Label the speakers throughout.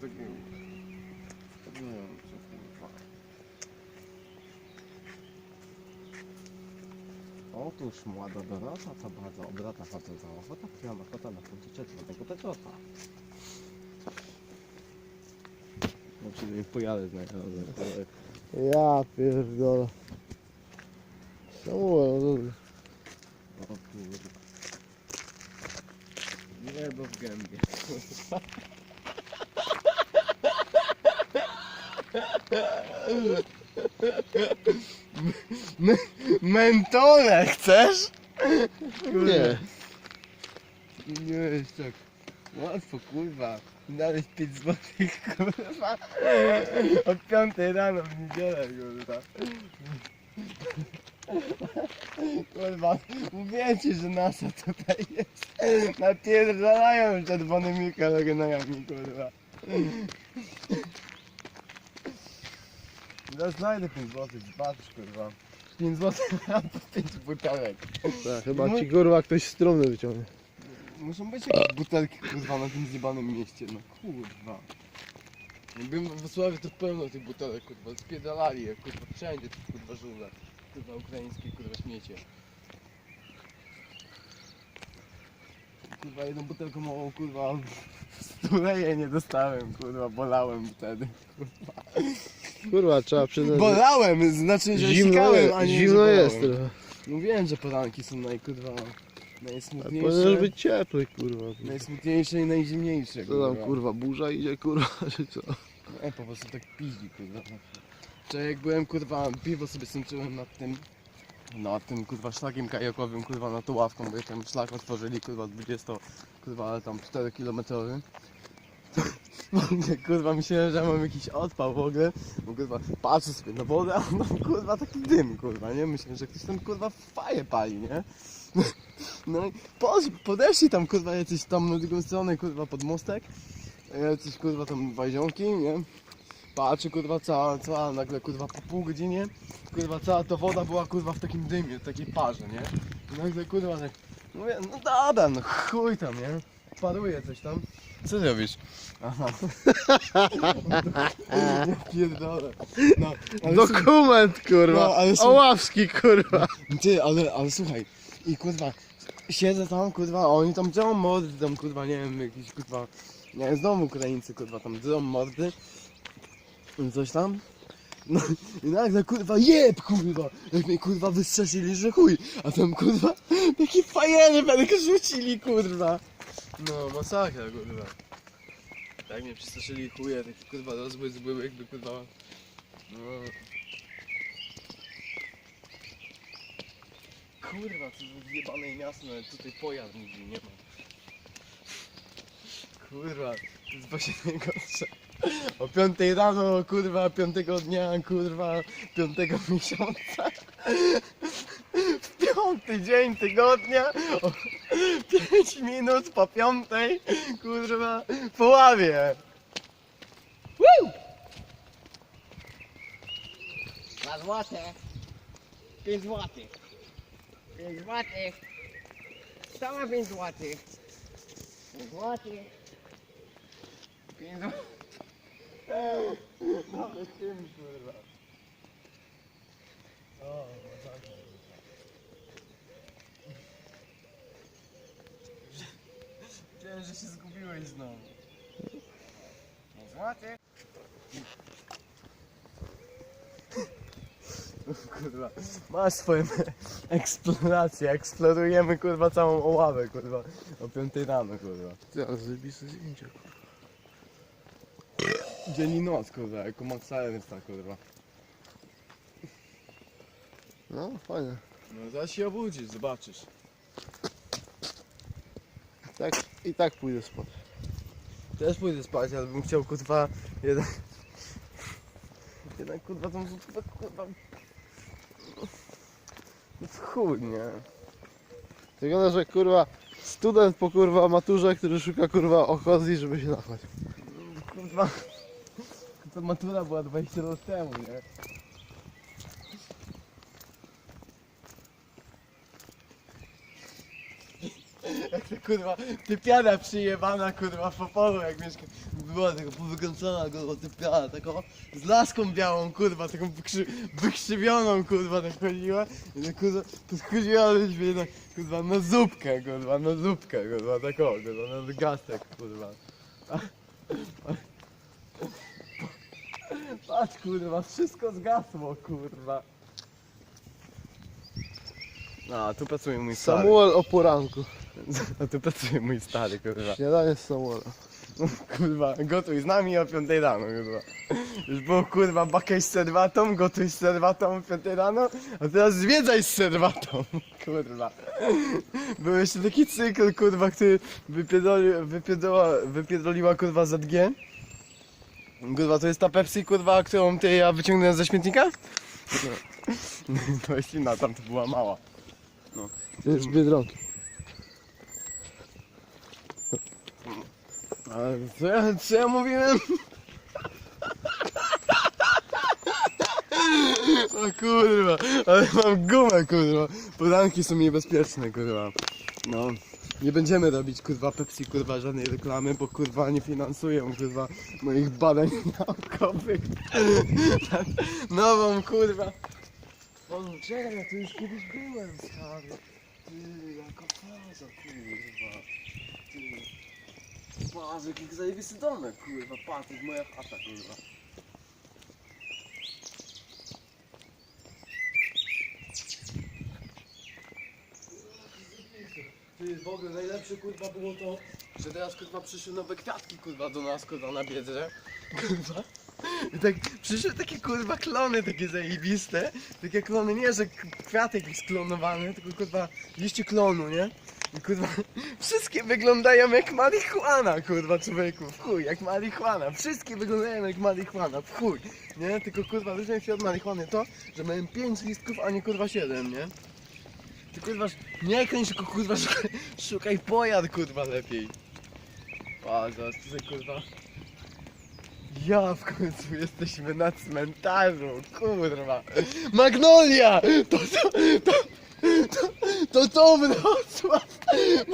Speaker 1: takiego. Nie wiem, co kurwa. Otóż młoda Dorota to bardzo obrata faceta ochota pijana kota na punkcie czerwonego teczota. No czyli pojadę znajomym.
Speaker 2: Ja pierdolę. Samuel, no dobra.
Speaker 1: O kurwa. Nie, bo w gębie. Mentole chcesz?
Speaker 2: Nie.
Speaker 1: Nie jest tak łatwo, kurwa. Nawet 5 złotych, kurwa. Od 5 rano w niedzielę, kurwa. Kurwa, ci, że NASA tutaj jest. Napierdalają czerwonymi kalorynami, kurwa. Ja znajdę 5 złotych, patrz, kurwa. 5 złotych na 5 butelek.
Speaker 2: Tak, chyba ci kurwa ktoś z trumny wyciągnie.
Speaker 1: Muszą być jakieś butelki kurwa na tym zjebanym mieście, no kurwa. Jakbym w Wrocławiu to pełno tych butelek kurwa, spiedalali je kurwa, wszędzie te kurwa żule. Kurwa ukraińskie kurwa śmiecie. Kurwa jedną butelką małą kurwa stuleje nie dostałem kurwa, bolałem wtedy.
Speaker 2: Kurwa, trzeba przyznać, że
Speaker 1: Bolałem, znaczy, że
Speaker 2: zimno,
Speaker 1: sikałem,
Speaker 2: jest,
Speaker 1: a nie
Speaker 2: zimno
Speaker 1: że
Speaker 2: jest
Speaker 1: bolałem.
Speaker 2: trochę.
Speaker 1: Mówiłem, że poranki są naj kurwa
Speaker 2: A
Speaker 1: najsmutniejsze.
Speaker 2: Powinien być ciepły, kurwa.
Speaker 1: Najsmutniejsze i najzimniejsze.
Speaker 2: Co tam kurwa, burza idzie kurwa, czy co?
Speaker 1: Nie, po prostu tak piździ, kurwa. Wczoraj jak byłem, kurwa, piwo sobie sączyłem nad tym, nad tym, kurwa, szlakiem kajakowym, kurwa, nad tą ławką, bo tam szlak otworzyli, kurwa, 20, kurwa, ale tam 4 kilometrowy. Kurwa, myślałem, że mam jakiś odpał w ogóle, bo kurwa, patrzę sobie na wodę, a mam, kurwa, taki dym, kurwa, nie? Myślę, że ktoś tam, kurwa, faję pali, nie? No i posz- podeszli tam, kurwa, jacyś tam na drugą stronę, kurwa, pod mostek, jacyś, kurwa, tam wajzionki, nie? Patrzę, kurwa, cała, cała, nagle, kurwa, po pół godzinie, kurwa, cała ta woda była, kurwa, w takim dymie, w takiej parze, nie? Nagle, kurwa, tak, mówię, no dobra, no chuj tam, nie? Paruje coś tam. Co robisz? Aha. Ja pierdolę. No, ale słuchaj,
Speaker 2: Dokument kurwa,
Speaker 1: No, ale są-
Speaker 2: Oławski kurwa.
Speaker 1: ty, ale, ale słuchaj, i kurwa, siedzę tam, kurwa, a oni tam drą mordy, tam, kurwa, nie wiem, jakieś, kurwa, nie wiem, znowu Ukraińcy, kurwa, tam drą mordy, i coś tam. No i nagle, kurwa, jeb, kurwa, jak mnie, kurwa, wystrzeszyli, że chuj, a tam, kurwa, takie fajery będę rzucili, kurwa. No, masakra, kurwa. Tak mnie przestraszyli chuje, taki, kurwa, rozbłysk był, jakby, kurwa, no... Kurwa, co za zjebane miasto, nawet tutaj pojazd nigdzie nie ma. Kurwa, to jest właśnie najgorsze. O 5 rano, kurwa, 5 dnia, kurwa, 5 miesiąca. W piąty dzień tygodnia, o 5 minut po piątej, kurwa, po ławie. Woo!
Speaker 3: Dwa złote. Pięć złotych. Pięć złotych. Ma pięć złotych? Pięć złotych. Pięć złotych.
Speaker 1: Ale tym, kurwa. O, masakra. Wiedziałem, że się zgubiłeś znowu.
Speaker 3: Pięć złotych.
Speaker 1: Kurwa, masz swoją eksplorację, eksplorujemy kurwa całą oławę kurwa o 5 rano kurwa.
Speaker 2: Ty, ale zajebiste zdjęcia kurwa.
Speaker 1: Dzień i noc kurwa, jako Max Ernsta kurwa.
Speaker 2: No, fajnie.
Speaker 1: No zaraz się obudzisz, zobaczysz.
Speaker 2: Tak, i tak pójdę spać.
Speaker 1: Też pójdę spać, ale bym chciał kurwa jeden... Jednak kurwa tą kurwa, kurwa... No w chuj, nie?
Speaker 2: Wygląda, że kurwa student po kurwa maturze, który szuka kurwa okazji, żeby się nachlać.
Speaker 1: Kurwa... Ta matura była 20 lat temu, nie? Kurwa, typiana przyjebana kurwa w Opolu, jak mieszka... była taka powykręcona, kurwa, typiara, taką z laską białą, kurwa, taką wykrzy, wykrzywioną, kurwa, tak chodziła. I tak, kurwa, podchodziła do mnie tak, kurwa, na zupkę, kurwa, na zupkę, kurwa, taką, kurwa, na gastek, kurwa. Patrz, kurwa, wszystko zgasło, kurwa. A, tu pracuje mój stary.
Speaker 2: Samuel o poranku.
Speaker 1: A tu pracuje mój stary, kurwa.
Speaker 2: Śniadanie z Samuela.
Speaker 1: Kurwa, gotuj z nami o 5 rano, kurwa. Już było kurwa bakej z serwatą, gotuj z serwatą o 5 rano, a teraz zwiedzaj z serwatą, kurwa. Był jeszcze taki cykl, kurwa, który wypierdoli, wypierdoliła, wypierdoliła kurwa ZG. Kurwa, to jest ta Pepsi, kurwa, którą ty ja wyciągnąłem ze śmietnika? No, to jest inna, tam to była mała.
Speaker 2: To jest Biedronki.
Speaker 1: Ale co ja, co ja mówiłem? O kurwa, ale mam gumę kurwa. Poranki są niebezpieczne kurwa. No. Nie będziemy robić kurwa Pepsi kurwa żadnej reklamy, bo kurwa nie finansują kurwa moich badań naukowych. Nad Nową kurwa. O, czekaj, tu już kiedyś byłem stary. Ty, jaka faza kurwa. Patrz, jaki zajebisty domek, kurwa, patrz, to jest moja chata, kurwa. Ty, w ogóle najlepsze, kurwa, było to, że teraz, kurwa, przyszły nowe kwiatki, kurwa, do nas, kurwa, na biedrze. Kurwa. I tak przyszły takie, kurwa, klony takie zajebiste. Takie klony, nie, że kwiatek jest klonowany, tylko, kurwa, liście klonu, nie? Kurwa, wszystkie wyglądają jak marihuana, kurwa, człowieku, w chuj, jak marihuana. Wszystkie wyglądają jak marihuana, w chuj, nie? Tylko kurwa, różnią się od marihuany to, że mają 5 listków, a nie kurwa 7, nie? Ty kurwa, nie kręć, tylko kurwa, szukaj, szukaj pojad, kurwa, lepiej. A, zaraz tutaj kurwa. Ja w końcu jesteśmy na cmentarzu, kurwa. Magnolia! To to, to, to, to to Wrocław!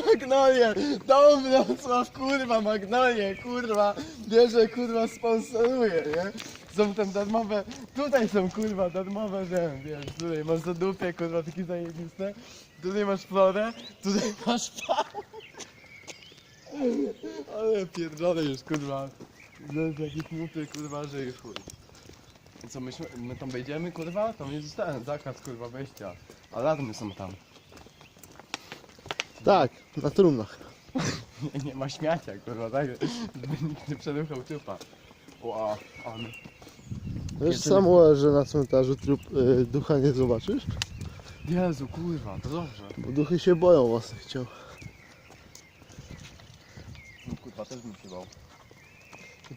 Speaker 1: Magnolia! To Wrocław, kurwa, Magnolia, kurwa! Bierze, kurwa, sponsoruje, nie? Są tam darmowe, tutaj są, kurwa, darmowe, że wiesz, tutaj masz zadupie, kurwa, takie zajebiste. Tutaj masz florę, tutaj masz faunę. Ale pierdolę już, kurwa. Jest jakiś muty, kurwa, że i chuj. Co, myśmy, my tam wejdziemy, kurwa? Tam jest ten zakaz, kurwa, wejścia. Ale my są tam.
Speaker 2: Tak, na trumnach.
Speaker 1: Nie, nie ma śmiacia, kurwa, tak? Żeby nikt nie przeduchał typa. O, a, on.
Speaker 2: Wiesz
Speaker 1: Kiedy-
Speaker 2: Samuel, że na cmentarzu trup, y, ducha nie zobaczysz?
Speaker 1: Jezu, kurwa, to dobrze.
Speaker 2: Bo duchy się boją własnych ciał.
Speaker 1: No, kurwa, też bym się bał.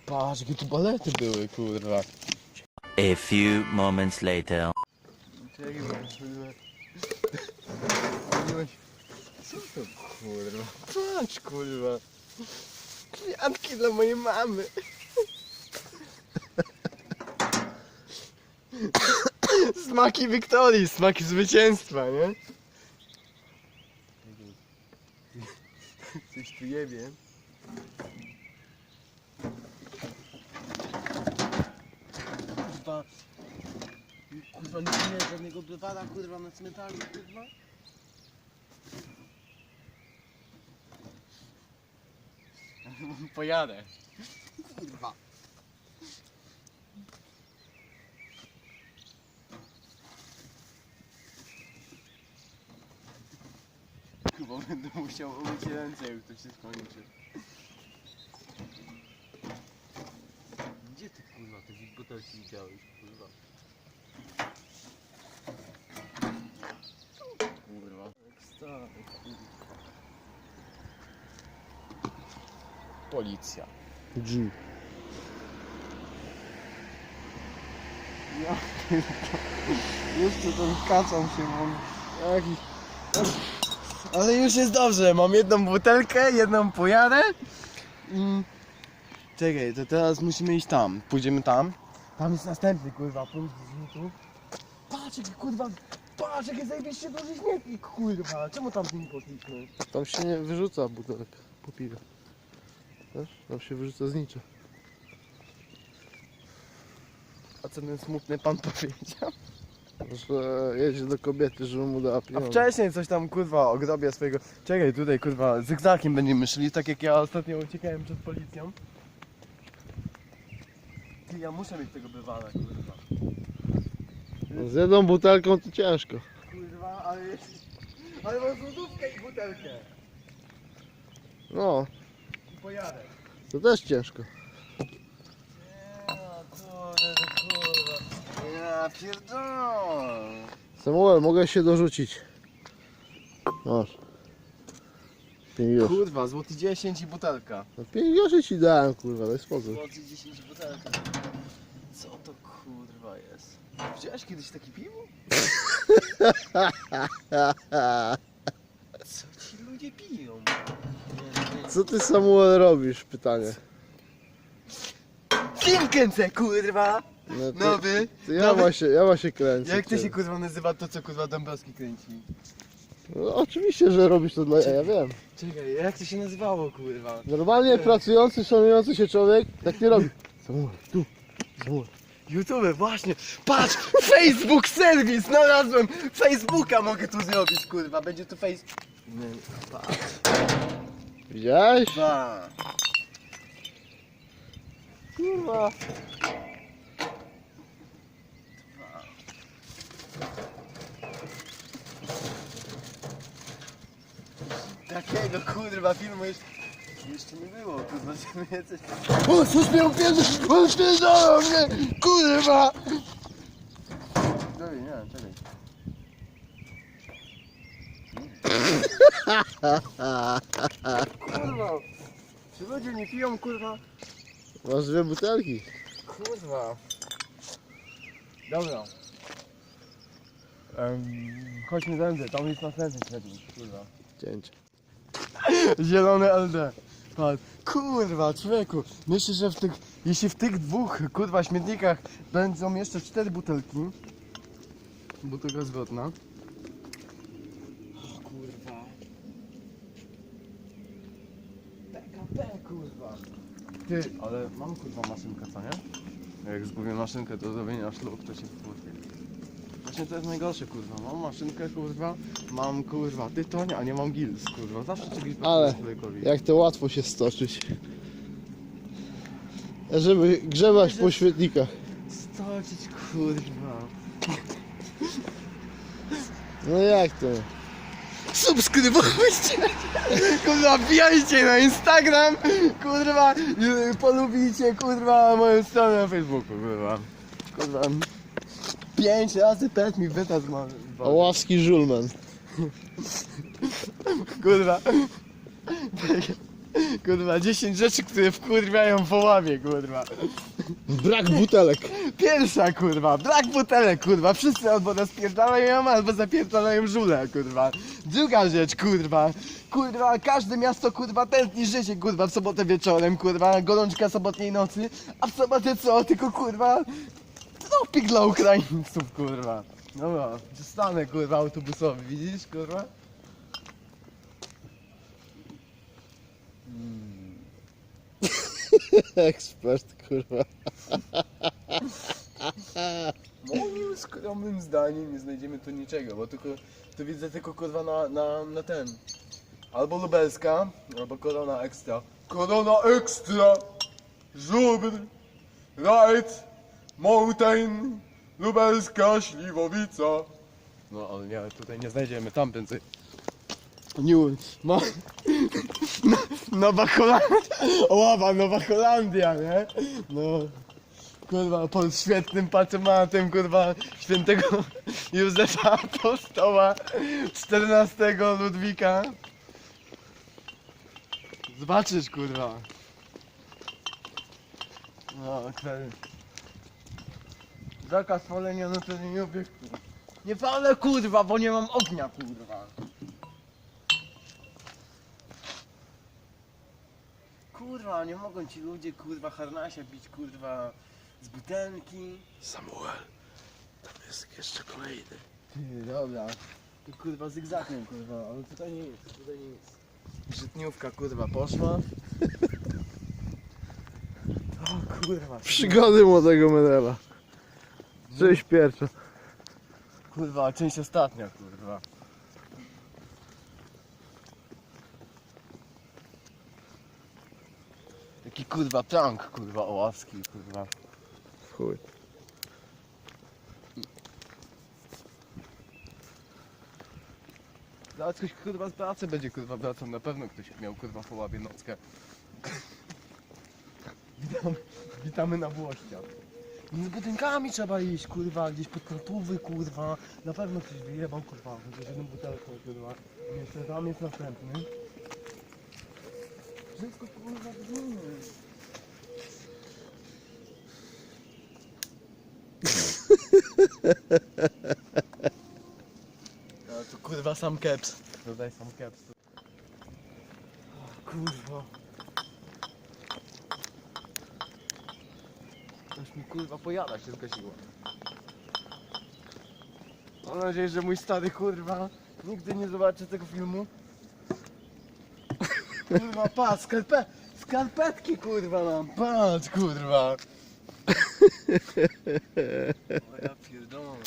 Speaker 1: Patrz, jakie tu balety były, kurwa.
Speaker 4: A few moments later.
Speaker 1: Co to, kurwa? Patrz, kurwa. Kwiatki dla mojej mamy. Smaki Wiktorii, smaki zwycięstwa, nie? Coś tu jebie. Kurwa. Kurwa, nie czuję żadnego kurwa, na cmentarzu, kurwa. Pojadę. Kurwa. Chyba będę musiał umyć ręce, jak to się skończy. Gdzie ty kurwa te butelki widziałeś, kurwa? Kurwa. Jak stary, kurwa. Policja.
Speaker 2: G.
Speaker 1: Ja Jeszcze ten kacam się mam. Jakiś... Ale już jest dobrze, mam jedną butelkę, jedną pojadę i... Czekaj, to teraz musimy iść tam. Pójdziemy tam. Tam jest następny kurwa punkt zrzutu. Patrz jaki kurwa... Patrz jakie zajebiście duży śmietnik kurwa. Czemu tam nie poszliśmy?
Speaker 2: Tam się nie wyrzuca butelek po piwie. Wiesz? Tam się wyrzuca znicze.
Speaker 1: A co ten smutny pan powiedział?
Speaker 2: Że jedzie do kobiety, żeby mu dała
Speaker 1: A
Speaker 2: pieniądze.
Speaker 1: wcześniej coś tam kurwa o grobie swojego. Czekaj, tutaj kurwa zygzakiem będziemy szli, tak jak ja ostatnio uciekałem przed policją. Ja muszę mieć tego bywala, kurwa.
Speaker 2: Z jedną butelką to ciężko.
Speaker 1: Kurwa, ale jest... Ale mam złotówkę i butelkę.
Speaker 2: No,
Speaker 1: I pojadę.
Speaker 2: to też ciężko.
Speaker 1: Nie, kurde, kurwa. Ja pierdolę.
Speaker 2: Samuel, mogę się dorzucić. Masz. Pięć.
Speaker 1: Kurwa, złoty 10 i butelka.
Speaker 2: No pięć groszy ci dałem, kurwa, daj spokój.
Speaker 1: Złoty 10 i butelka. Co to kurwa jest? Widziałeś kiedyś takie piwo? Co ci ludzie piją? Nie, nie.
Speaker 2: Co ty Samuel robisz? Pytanie.
Speaker 1: Film kręcę, kurwa!
Speaker 2: No to,
Speaker 1: Nowy!
Speaker 2: to ja,
Speaker 1: nowy.
Speaker 2: właśnie, ja właśnie kręcę.
Speaker 1: Jak to się kurwa nazywa to, co kurwa Dąbrowski kręci?
Speaker 2: No, oczywiście, że robisz to dla ja wiem.
Speaker 1: Czekaj, jak to się nazywało, kurwa?
Speaker 2: Normalnie pracujący, szanujący się człowiek tak nie robi. Samuel, tu. Samuel.
Speaker 1: YouTube, właśnie! Patrz! Facebook serwis! Znalazłem! Facebooka mogę tu zrobić, kurwa! Będzie tu face... Nie, patrz.
Speaker 2: Widziałeś? Kurwa.
Speaker 1: Takiego kurwa filmu jeszcze, jeszcze nie było, kurwa, żeby jacyś... O, coś upierdol! On spierdolą mnie! Kurwa! Czekaj, nie, czekaj. Kurwa! Czy ludzie nie piją, kurwa?
Speaker 2: Masz dwie butelki.
Speaker 1: Kurwa. Dobra. Um, chodźmy tędy, tam jest następny śmietnik, kurwa.
Speaker 2: Cięcie.
Speaker 1: Zielony LD. Kurwa, człowieku. Myślę, że w tych, jeśli w tych dwóch, kurwa, śmietnikach będą jeszcze cztery butelki. Butelka zwrotna. O kurwa. PKP, kurwa. Ty, ale mam kurwa maszynkę, co nie? Jak zgubię maszynkę do zrobienia szluk, to się wkurwię. Właśnie to jest najgorsze, kurwa. Mam maszynkę, kurwa, mam, kurwa, tytoń, a nie mam gills, kurwa. Zawsze czegoś
Speaker 2: Ale
Speaker 1: brakuje człowiekowi.
Speaker 2: Jak to łatwo się stoczyć. Żeby grzebać po świetnikach.
Speaker 1: Stoczyć, kurwa.
Speaker 2: No jak to?
Speaker 1: Subskrybujcie! Kurwa, wbijajcie na Instagram! Kurwa, i polubijcie, kurwa, moją stronę na Facebooku, kurwa. Kurwa. Pięć razy pet mi wyta z ma...
Speaker 2: Oławski żulman.
Speaker 1: Kurwa. Kurwa, 10 rzeczy, które wkurwiają w Oławie, kurwa.
Speaker 2: Brak butelek.
Speaker 1: Pierwsza, kurwa, brak butelek, kurwa. Wszyscy albo rozpierdalają, albo zapierdalają żule, kurwa. Druga rzecz, kurwa. Kurwa, każde miasto, kurwa, tętni życie, kurwa, w sobotę wieczorem, kurwa. Gorączka sobotniej nocy. A w sobotę co? Tylko, kurwa, tropik dla Ukraińców, kurwa. Dobra, zostanę, kurwa, autobusowy, widzisz, kurwa?
Speaker 2: Ekspert, kurwa.
Speaker 1: Moim skromnym zdaniem nie znajdziemy tu niczego, bo tylko, tu widzę tylko kurwa na, na, na ten. Albo lubelska, albo korona ekstra. Korona ekstra! Żubr! Right! Mountain! Lubelska, Śliwowica! No ale nie, tutaj nie znajdziemy, tam prędzej. New, no, no, Nowa Holandia, ława, Nowa Holandia, nie? No, kurwa, pod świetnym patronatem, kurwa, świętego Józefa Apostoła, 14 Ludwika. Zobaczysz, kurwa. No, okej. Zakaz palenia na terenie obiektu. Nie palę, kurwa, bo nie mam ognia, kurwa. Kurwa, nie mogą ci ludzie, kurwa, harnasia bić, kurwa, z butelki.
Speaker 2: Samuel. Tam jest jeszcze kolejny.
Speaker 1: Ty, dobra. Tu kurwa zygzakiem, kurwa, ale tutaj nie jest, tutaj nie jest. Żytniówka, kurwa, poszła. O kurwa.
Speaker 2: Przygody młodego Menela. Część pierwsza.
Speaker 1: Kurwa, część ostatnia, kurwa. Taki kurwa prank, kurwa, oławski, kurwa.
Speaker 2: W chuj.
Speaker 1: Zaraz ktoś kurwa z pracy będzie kurwa wracał, na pewno ktoś miał kurwa po łabie nockę. Witamy, witamy na Włościach. Z budynkami trzeba iść, kurwa, gdzieś pod Kratówy, kurwa. Na pewno ktoś wyjebał, kurwa, chociaż jedną butelką, kurwa. Jeszcze tam jest następny. Wszystko, kurwa, brzmi. A tu kurwa sam keps. Dodaj sam keps. O, kurwa. Aż mi kurwa pojada się zgasiło. Mam nadzieję, że mój stary kurwa nigdy nie zobaczy tego filmu. Kurwa, patrz, skarpe skarpetki kurwa mam, patrz kurwa. O ja pierdolę.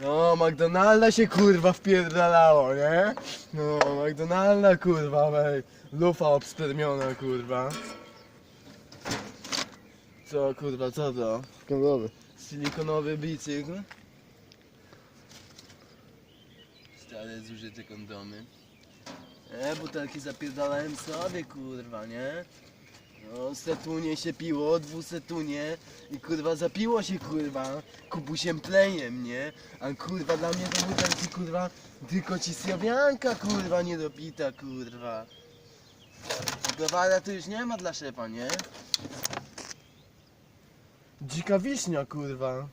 Speaker 1: No, McDonalda się kurwa wpierdalało, nie? No, McDonalda kurwa, wej. Lufa obspermiona kurwa. Co kurwa, co to?
Speaker 2: Skandowy.
Speaker 1: Silikonowy bicykl. Stare zużyte kondomy. E, butelki zapierdalałem sobie kurwa, nie? No, setunie się piło, dwusetunie i kurwa zapiło się kurwa kubusiem plejem, nie? A kurwa dla mnie to butelki kurwa tylko ci sjawianka kurwa niedopita kurwa. Gowara to już nie ma dla szefa, nie? Dzika wiśnia, kurwa.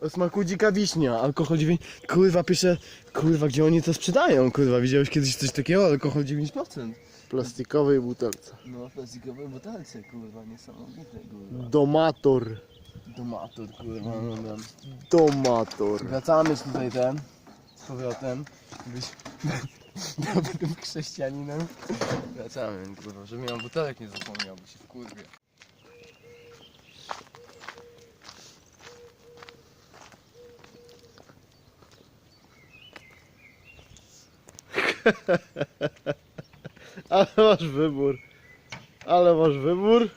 Speaker 1: O smaku dzika wiśnia, alkohol 9... Kurwa, pisze... Kurwa, gdzie oni to sprzedają, kurwa? Widziałeś kiedyś coś takiego? Alkohol 9%.
Speaker 2: W plastikowej butelce.
Speaker 1: No, w plastikowej butelce, kurwa, niesamowite, kurwa.
Speaker 2: Domator.
Speaker 1: Domator, kurwa, no, no.
Speaker 2: Domator.
Speaker 1: Wracamy tutaj ten, z powrotem. Byś dobrym chrześcijaninem. Wracamy, kurwa, żeby ja butelek nie zapomniał, bo się wkurwie.
Speaker 2: Ale masz wybór. Ale masz wybór.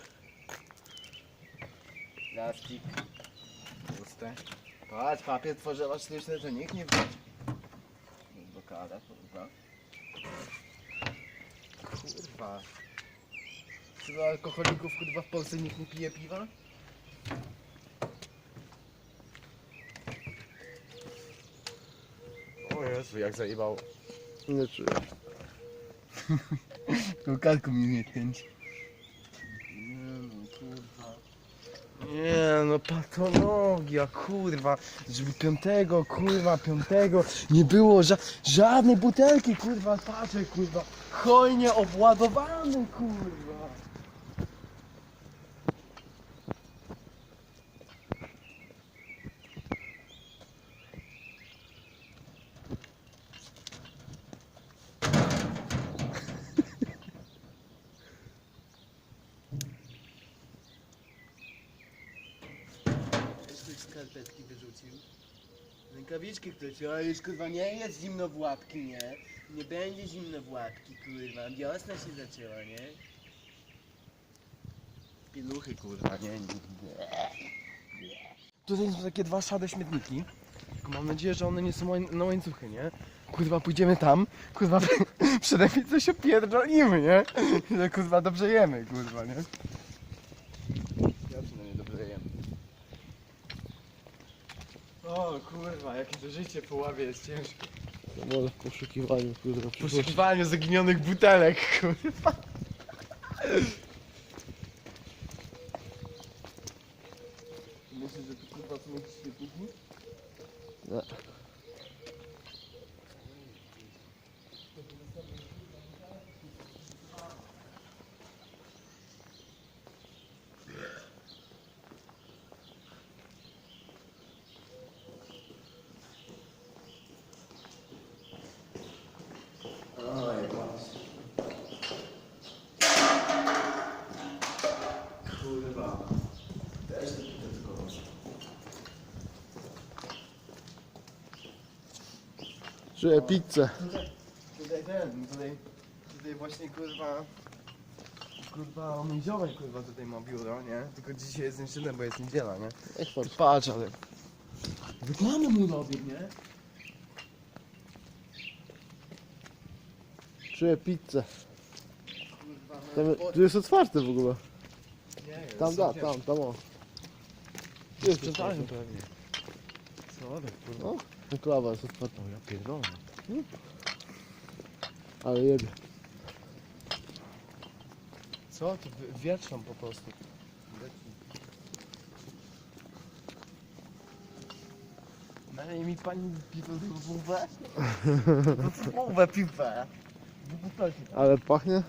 Speaker 1: Plastik. Puste. Patrz, papier tworzywa sztuczny to nikt nie wchodzi. Blokada, kurwa. Kurwa. Chyba alkoholików kurwa w Polsce nikt nie pije piwa? O Jezu, jak zajebało.
Speaker 2: Nie czuję.
Speaker 1: Kokarku mi nie kręci. Nie no, kurwa. Nie no, patologia, kurwa. Żeby piątego, kurwa, piątego nie było ża żadnej butelki, kurwa, patrzę, kurwa. Hojnie obładowany, kurwa. Ktoś skarpetki wyrzucił. Rękawiczki ktoś, a już kurwa nie jest zimno w łapki, nie? Nie będzie zimno w łapki, kurwa. Wiosna się zaczęła, nie? Pieluchy, kurwa, nie? nie. Tutaj są takie dwa szare śmietniki. Mam nadzieję, że one nie są łań- na łańcuchy, nie? Kurwa, pójdziemy tam, kurwa, przynajmniej coś opierdolimy, nie? Że kurwa dobrze jemy, kurwa, nie? Ja przynajmniej dobrze jem. O kurwa, jakie to życie po ławie jest ciężkie.
Speaker 2: To może w poszukiwaniu, kurwa.
Speaker 1: W
Speaker 2: przyszłości.
Speaker 1: poszukiwaniu zaginionych butelek, kurwa. Myślisz, że tu kurwa są jakieś świetniki?
Speaker 2: Nie.
Speaker 1: Oj, patrz. Kurwa. Też to tylko tylko.
Speaker 2: Czuję pizzę.
Speaker 1: Tutaj ten, tutaj, tutaj właśnie kurwa, kurwa mój ziomek kurwa tutaj ma biuro, nie? Tylko dzisiaj jest niedziela, bo jest niedziela, nie? Ty patrz, ale... Reklamę mu robię, nie?
Speaker 2: Czuję pizzę.
Speaker 1: Kurwa,
Speaker 2: Tam,
Speaker 1: no,
Speaker 2: tu jest otwarte w ogóle.
Speaker 1: nie, jest
Speaker 2: Tam, da,
Speaker 1: okej.
Speaker 2: tam, tam o. Tu jest
Speaker 1: Sprzątają
Speaker 2: otwarte.
Speaker 1: pewnie. Co ty, kurwa?
Speaker 2: No, enklawa jest otwarta.
Speaker 1: No ja pierdolę.
Speaker 2: Ale jebie.
Speaker 1: Co? To wi- wietrzą po prostu. Nalej mi pani piwo z wówę? Z wówę piwę.
Speaker 2: Ale pachnie?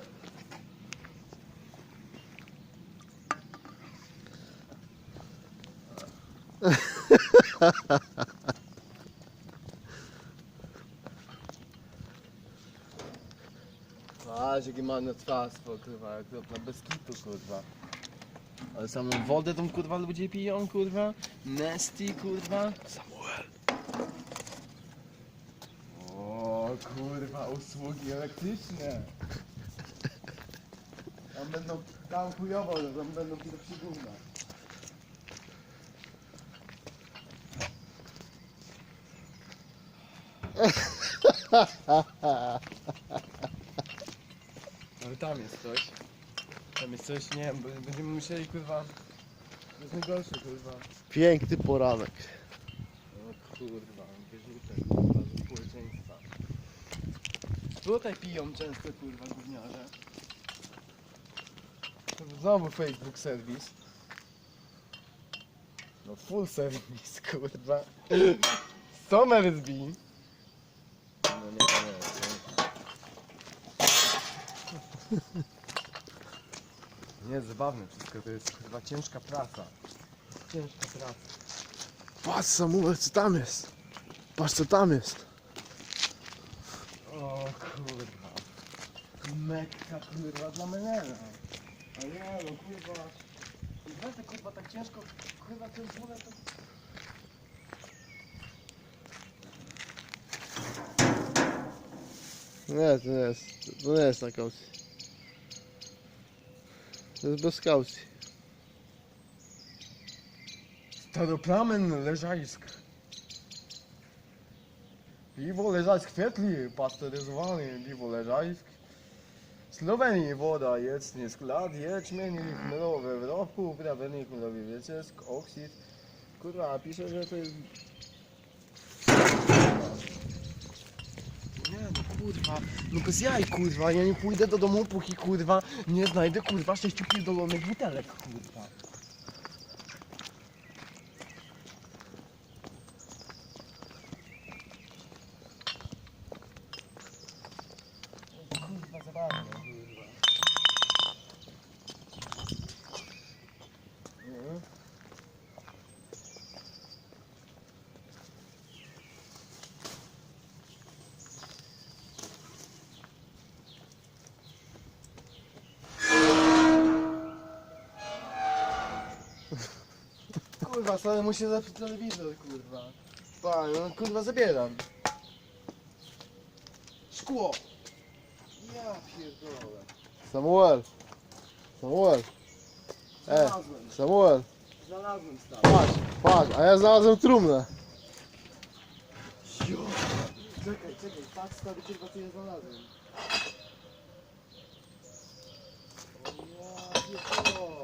Speaker 1: Patrz jakie marnotrawstwo kurwa, jak to na bez kitu kurwa. Ale samą wodę tą kurwa ludzie piją kurwa. Nesty kurwa. Samuel. O kurwa, usługi elektryczne. Tam będą, tam chujowo, tam będą pierwsi gówna. Ale tam jest coś. Tam jest coś, nie wiem, bo będziemy musieli kurwa. To jest najgorsze kurwa.
Speaker 2: Piękny poranek.
Speaker 1: O kurwa, wyrzucę kurwa ze społeczeństwa. Tutaj piją często kurwa gówniarze. Znowu Facebook serwis. No full serwis kurwa. Somersby. No nie, nie, nie. Nie, zabawne wszystko, to jest kurwa ciężka praca. Ciężka praca.
Speaker 2: Patrz Samuel, co tam jest. Patrz co tam jest.
Speaker 1: O kurwa. Mekka kurwa dla menela. A nie no kurwa. Kurwa to kurwa tak ciężko. Kurwa jest wolę to...
Speaker 2: Nie, to nie jest. To nie jest na kaucji. To jest bez kaucji.
Speaker 1: Staropramen Leżajsk. Piwo Leżajsk Kwietli, pasteryzowany piwo Leżajsk. Słowenii woda, jedznie, skład, jęczmień, chmelowy, wyrobku, wyrabiany chmelowy wieczysk, oksid. Kurwa, a pisze, że to jest... Nie no kurwa, no bez jaj kurwa, ja nie pójdę do domu póki kurwa nie znajdę kurwa sześciu pierdolonych butelek kurwa zabawne, kurwa. Mhm. Kurwa, stary muszę zapić telewizor, kurwa. Pan, no kurwa zabieram. Szkło. Ja pierdolę.
Speaker 2: Samuel. Samuel. E,
Speaker 1: Znalazłem,
Speaker 2: Samuel.
Speaker 1: znalazłem stary.
Speaker 2: Patrz, patrz, a ja znalazłem trumnę.
Speaker 1: Jo. Czekaj, czekaj, patrz stary, kurwa co ja znalazłem. O ja pierdolę.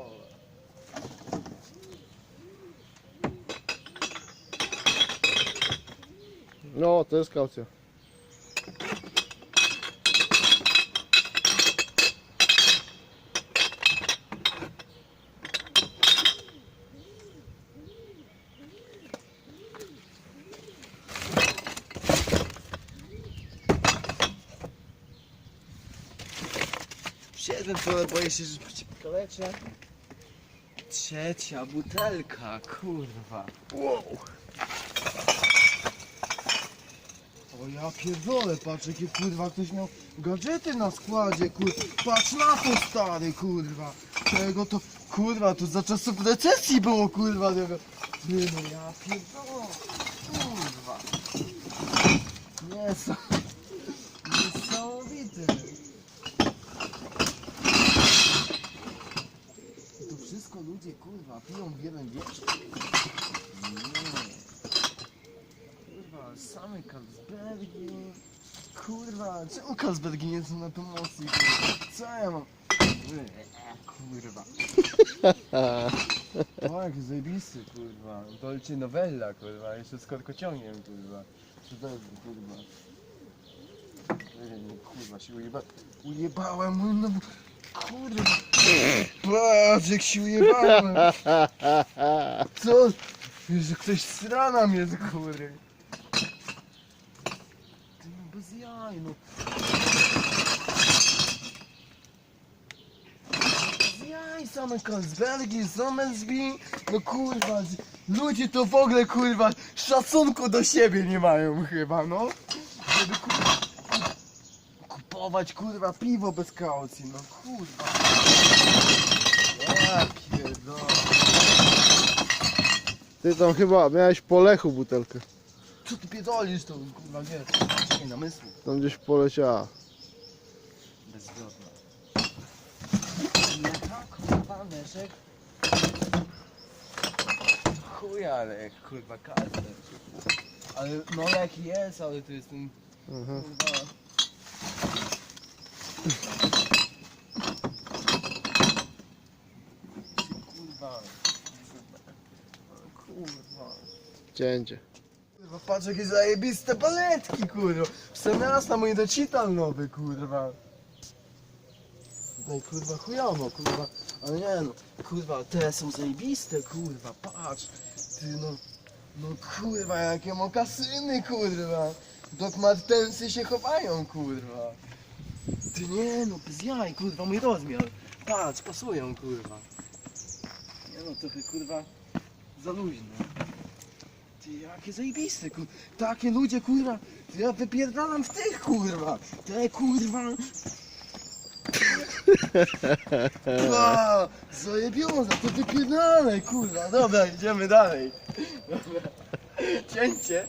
Speaker 2: No, to jest kaucja.
Speaker 1: Siedzę trochę, boję się, że cię pokaleczę. Trzecia butelka, kurwa. Wow. O ja pierdolę, patrz jakie kurwa ktoś miał gadżety na składzie, kurwa. Patrz na to stary, kurwa. Tego to, kurwa, to za czasów recesji było, kurwa, tego. Ty no ja pierdolę, kurwa. Nie. Niesamowite. I to wszystko ludzie kurwa piją w jeden wieczór? Nie. Kurwa, same Carlsbergi. Kurwa, czemu Carlsbergi nie są na promocji? Kurwa? Co ja mam? Kurwa. O, jaki zajebisty, kurwa. Dolce Novella, kurwa. Jeszcze z korkociągiem, kurwa. Cudowny, kurwa. Kurwa, się ujeba... ujebałem, mój no... Kurwa. Patrz, jak się ujebałem. Co? Jezu, ktoś strana mnie, kurwa. Ty no jaj, no. Jaj, same Carlsbergi, Sommelsby. No kurwa, ludzie to w ogóle kurwa szacunku do siebie nie mają chyba, no. Żeby kurwa kupować kurwa piwo bez kaucji, no kurwa. Ja pierdolę.
Speaker 2: Ty tam chyba miałeś po lechu butelkę.
Speaker 1: Co ty pierdolisz to kurwa, nie? Czekaj, namysłu.
Speaker 2: Tam gdzieś poleciała.
Speaker 1: Bezwzględna. Jaka kurwa Leszek? Chuj, ale kurwa każdy. Ale no lek jest, ale to jest ten
Speaker 2: Aha.
Speaker 1: kurwa... Kurwa. Kurwa.
Speaker 2: Cięcie.
Speaker 1: Kurwa, patrz jakie zajebiste paletki, kurwa. Raz na mój doczytal nowy, kurwa. No i kurwa chujowo, kurwa. Ale nie no, kurwa, te są zajebiste, kurwa, patrz. Ty no, no kurwa, jakie mokasyny, kurwa. Dok Martensy się chowają, kurwa. Ty nie no, bez jaj, kurwa, mój rozmiar. Patrz, pasują, kurwa. Nie no, trochę, kurwa, za luźno. Jakie zajebiste, kurwa. Takie ludzie, kurwa. Ja wypierdalam w tych, kurwa. Te, kurwa. A, Zajebiona, to wypierdalaj, kurwa. Dobra, idziemy dalej. Dobra. Cięcie.